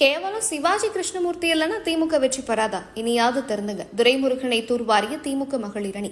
கேவலம் சிவாஜி கிருஷ்ணமூர்த்தி இல்லைன்னா திமுக வெற்றி பெறாதா? இனியாவது தெரிந்துங்க துரைமுருகனை தூர்வாரிய திமுக மகளிர் அணி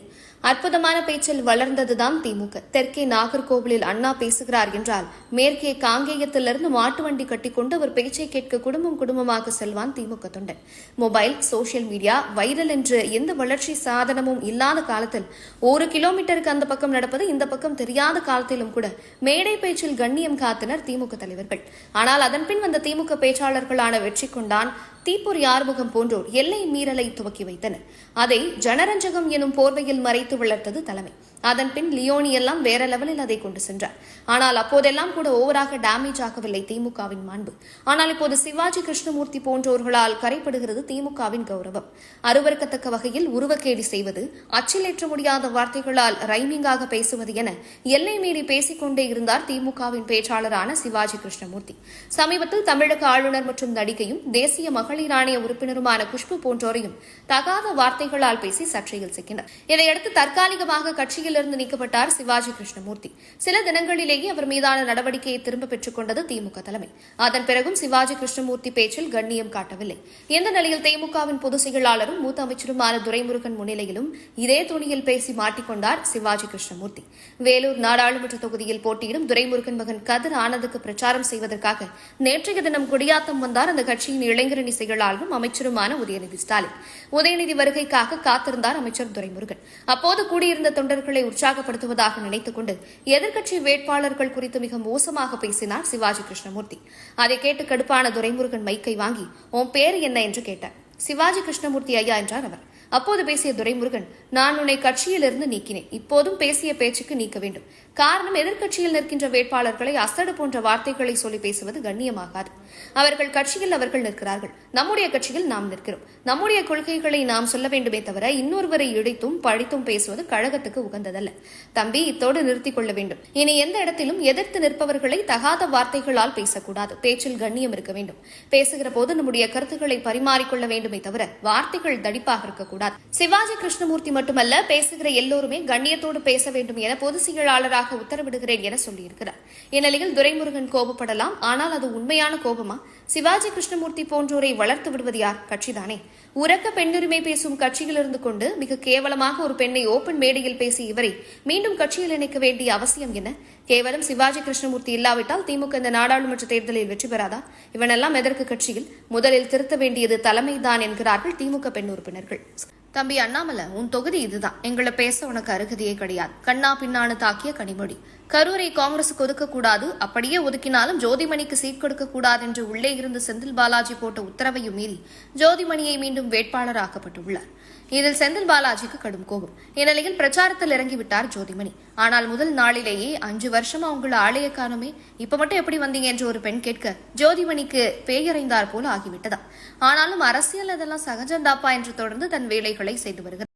அற்புதமான பேச்சில் வளர்ந்ததுதான் திமுக. தெற்கே நாகர்கோவிலில் அண்ணா பேசுகிறார் என்றால் மேற்கே காங்கேயத்திலிருந்து மாட்டு வண்டி கட்டிக்கொண்டு அவர் பேச்சை கேட்க குடும்பம் குடும்பமாக செல்வான் திமுக தொண்டன். மொபைல் சோசியல் மீடியா வைரல் என்று எந்த வளர்ச்சி சாதனமும் இல்லாத காலத்தில் ஒரு கிலோமீட்டருக்கு அந்த பக்கம் நடப்பது இந்த பக்கம் தெரியாத காலத்திலும் கூட மேடை பேச்சில் கண்ணியம் காத்தனர் திமுக தலைவர்கள். ஆனால் அதன்பின் வந்த திமுக பேச்சாளர்கள் பேச்சாளர்களான வெற்றி கொண்டான் தீப்பொறி ஆறுமுகம் போன்றோர் எல்லை மீறலை துவக்கி வைத்தனர். அதை ஜனரஞ்சகம் எனும் போர்வையில் மறைத்து வளர்த்தது தலைமை. அதன் பின் லியோனி எல்லாம் வேற லெவலில் அதை கொண்டு சென்றார். ஆனால் அப்போதெல்லாம் கூட ஓவராக டேமேஜ் ஆகவில்லை திமுகவின் மாண்பு. ஆனால் இப்போது சிவாஜி கிருஷ்ணமூர்த்தி போன்றோர்களால் கரைப்படுகிறது திமுகவின் கௌரவம். அருவருக்கத்தக்க வகையில் உருவக்கேடி செய்வது அச்சிலேற்ற முடியாத வார்த்தைகளால் ரைமிங்காக பேசுவது என எல்லை மீறி பேசிக்கொண்டே இருந்தார் திமுகவின் பேச்சாளரான சிவாஜி கிருஷ்ணமூர்த்தி. சமீபத்தில் தமிழக ஆளுநர் மற்றும் நடிகையும் தேசிய மகளிர் ஆணைய உறுப்பினருமான குஷ்பு போன்றோரையும் தகாத வார்த்தைகளால் பேசி சர்ச்சையில் சிக்கினர். இதையடுத்து தற்காலிகமாக கட்சியில் பதவியிலிருந்து நீக்கப்பட்டார் சிவாஜி கிருஷ்ணமூர்த்தி. சில தினங்களிலேயே அவர் மீதான நடவடிக்கையை திரும்ப பெற்றுக் கொண்டது திமுக தலைமை. அதன் பிறகும் சிவாஜி கிருஷ்ணமூர்த்தி பேச்சில் கண்ணியம் காட்டவில்லை. இந்த நிலையில் திமுகவின் பொதுச் செயலாளரும் மூத்த அமைச்சருமான துரைமுருகன் முன்னிலையிலும் இதே துணியில் பேசி மாட்டிக்கொண்டார் சிவாஜி கிருஷ்ணமூர்த்தி. வேலூர் நாடாளுமன்ற தொகுதியில் போட்டியிடும் துரைமுருகன் மகன் கதிர் ஆனந்துக்கு பிரச்சாரம் செய்வதற்காக நேற்றைய தினம் குடியாத்தம் வந்தார் அந்த கட்சியின் இளைஞரணி செயலாளரும் அமைச்சருமான உதயநிதி ஸ்டாலின். உதயநிதி வருகைக்காக காத்திருந்தார் அமைச்சர் துரைமுருகன். அப்போது கூடியிருந்த தொண்டர்களை உற்சாகப்படுத்துவதாக நினைத்துக் கொண்டு எதிர்க்கட்சி வேட்பாளர்கள் குறித்து மிக மோசமாக பேசினார் சிவாஜி கிருஷ்ணமூர்த்தி. அதை கேட்டு கடுப்பான துரைமுருகன் மைக்கை வாங்கி உன் பேர் என்ன? என்று கேட்டார். சிவாஜி கிருஷ்ணமூர்த்தி ஐயா என்றார் அவர். அப்போது பேசிய துரைமுருகன் நான் உன்னை கட்சியிலிருந்து நீக்கினேன். இப்போதும் பேசிய பேச்சுக்கு நீக்க வேண்டும். காரணம் எதிர்க்கட்சியில் நிற்கின்ற வேட்பாளர்களை அசடு போன்ற வார்த்தைகளை சொல்லி பேசுவது கண்ணியமாகாது. அவர்கள் கட்சியில் அவர்கள் நிற்கிறார்கள். நம்முடைய கட்சியில் நாம் நிற்கிறோம். நம்முடைய கொள்கைகளை நாம் சொல்ல வேண்டுமே தவிர இன்னொருவரை இடித்தும் பழித்தும் பேசுவது கழகத்துக்கு உகந்ததல்ல. தம்பி இத்தோடு நிறுத்திக் கொள்ள வேண்டும். இனி எந்த இடத்திலும் எதிர்த்து நிற்பவர்களை தகாத வார்த்தைகளால் பேசக்கூடாது. பேச்சில் கண்ணியம் இருக்க வேண்டும். பேசுகிற போது நம்முடைய கருத்துக்களை பரிமாறிக்கொள்ள வேண்டுமே தவிர வார்த்தைகள் தடிப்பாக இருக்கக்கூடாது. கூடாது. சிவாஜி கிருஷ்ணமூர்த்தி மட்டுமல்ல பேசுகிற எல்லோருமே கண்ணியத்தோடு பேச வேண்டும் என பொதுச் செயலாளராக உத்தரவிடுகிறேன் என சொல்லியிருக்கிறார். இந்நிலையில் துரைமுருகன் கோபப்படலாம் ஆனால் அது உண்மையான கோபமா? சிவாஜி கிருஷ்ணமூர்த்தி போன்றோரை வளர்த்து விடுவது யார்? கட்சிதானே. உறக்க பெண்ணுரிமை பேசும் கட்சியில் இருந்து கொண்டு மிக கேவலமாக ஒரு பெண்ணை ஓபன் மேடையில் பேசி இவரை மீண்டும் கட்சியில் இணைக்க வேண்டிய அவசியம் என கேவலம் சிவாஜி கிருஷ்ணமூர்த்தி இல்லாவிட்டால் திமுக இந்த நாடாளுமன்ற தேர்தலில் வெற்றி பெறாதா? இவனெல்லாம் எதற்கு கட்சியில்? முதலில் திருத்த வேண்டியது தலைமைதான் என்கிறார்கள் திமுக பெண் உறுப்பினர்கள். தம்பி அண்ணாமலை உன் தொகுதி இதுதான். எங்களை பேச உனக்கு அருகதையே கிடையாது. கண்ணா பின்னான்னு தாக்கிய கனிமொழி. கரூரை காங்கிரசுக்கு ஒதுக்கக்கூடாது. அப்படியே ஒதுக்கினாலும் ஜோதிமணிக்கு சீட் கொடுக்க கூடாது என்று உள்ளே இருந்து செந்தில் பாலாஜி போட்ட உத்தரவையும் மீறி ஜோதிமணியை மீண்டும் வேட்பாளராக்கப்பட்டுள்ளார். இதில் செந்தில் பாலாஜிக்கு கடும் கோபம். இந்நிலையில் பிரச்சாரத்தில் இறங்கிவிட்டார் ஜோதிமணி. ஆனால் முதல் நாளிலேயே அஞ்சு வருஷமா உங்களை ஆலய காணுமே இப்ப மட்டும் எப்படி வந்தீங்க என்று ஒரு பெண் கேட்க ஜோதிமணிக்கு பேயறைந்தார் போல ஆகிவிட்டதா. ஆனாலும் அரசியல் அதெல்லாம் சகஜந்தாப்பா என்று தொடர்ந்து தன் வேலைகளை செய்து வருகிறார்.